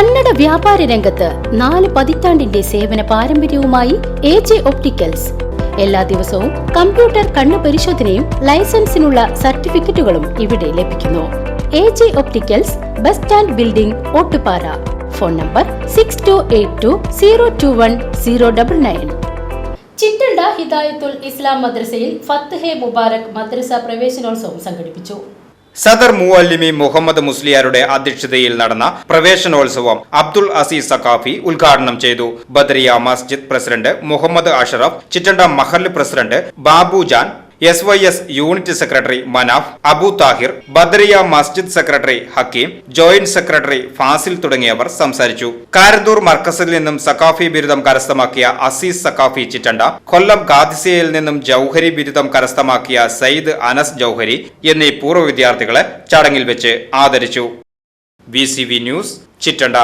കന്നഡ വ്യാപാര രംഗത്ത് നാല് പതിറ്റാണ്ടിന്റെ സേവന പാരമ്പര്യവുമായി എ ജെ ഒപ്റ്റിക്കൽസ്. എല്ലാ ദിവസവും കമ്പ്യൂട്ടർ കണ്ണു പരിശോധനയും ലൈസൻസിനുള്ള സർട്ടിഫിക്കറ്റുകളും ഇവിടെ ലഭിക്കുന്നു. A J opticals bus stand building Ottupara. Phone number six two eight two zero two one zero double nine Chittanda Hidayathul Islam മദ്രസയിൽ ഫത്ത് മുബാറക് മദ്രസ പ്രവേശനോത്സവം സംഘടിപ്പിച്ചു. സദർ മുഅല്ലിമി മുഹമ്മദ് മുസ്ലിയാരുടെ അധ്യക്ഷതയിൽ നടന്ന പ്രവേശനോത്സവം അബ്ദുൾ അസീസ് സഖാഫി ഉദ്ഘാടനം ചെയ്തു. ബദരിയ മസ്ജിദ് പ്രസിഡന്റ് മുഹമ്മദ് അഷറഫ് ചിറ്റണ്ട മഹല്ല് president Babujan S Y S unit secretary Manaf Abu Thahir Badariya Masjid secretary Hakeem joint secretary Fazil തുടങ്ങിയവർ സംസാരിച്ചു. കാരന്തൂർ മർക്കസിൽ നിന്നും സക്കാഫി ബിരുദം കരസ്ഥമാക്കിയ അസീസ് സക്കാഫി ചിറ്റണ്ട കൊല്ലം ഗാദിസിയയിൽ നിന്നും ജൌഹരി ബിരുദം കരസ്ഥമാക്കിയ സയ്യിദ് അനസ് ജൌഹരി എന്നീ പൂർവ വിദ്യാർത്ഥികളെ ചടങ്ങിൽ വെച്ച് ആദരിച്ചു. V news Chittanda.